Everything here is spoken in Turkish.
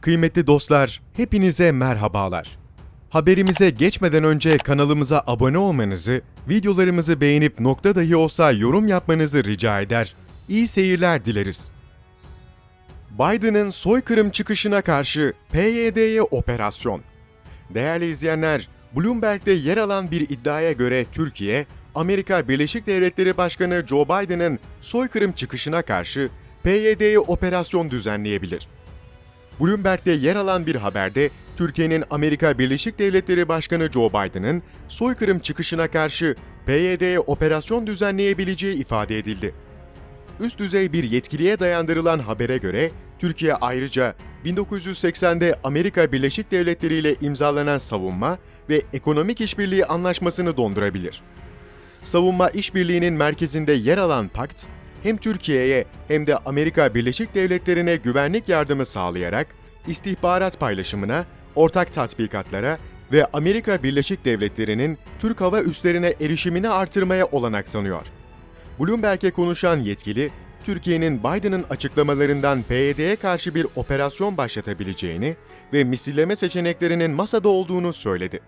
Kıymetli dostlar, hepinize merhabalar. Haberimize geçmeden önce kanalımıza abone olmanızı, videolarımızı beğenip nokta dahi olsa yorum yapmanızı rica eder. İyi seyirler dileriz. Biden'ın soykırım çıkışına karşı PYD'ye operasyon. Değerli izleyenler, Bloomberg'de yer alan bir iddiaya göre Türkiye, Amerika Birleşik Devletleri Başkanı Joe Biden'ın soykırım çıkışına karşı PYD'ye operasyon düzenleyebilir. Bloomberg'de yer alan bir haberde Türkiye'nin Amerika Birleşik Devletleri Başkanı Joe Biden'ın soykırım çıkışına karşı PYD'ye operasyon düzenleyebileceği ifade edildi. Üst düzey bir yetkiliye dayandırılan habere göre Türkiye ayrıca 1980'de Amerika Birleşik Devletleri ile imzalanan savunma ve ekonomik işbirliği anlaşmasını dondurabilir. Savunma işbirliğinin merkezinde yer alan pakt, hem Türkiye'ye hem de Amerika Birleşik Devletleri'ne güvenlik yardımı sağlayarak istihbarat paylaşımına, ortak tatbikatlara ve Amerika Birleşik Devletleri'nin Türk hava üslerine erişimini artırmaya olanak tanıyor. Bloomberg'e konuşan yetkili, Türkiye'nin Biden'ın açıklamalarından PYD'ye karşı bir operasyon başlatabileceğini ve misilleme seçeneklerinin masada olduğunu söyledi.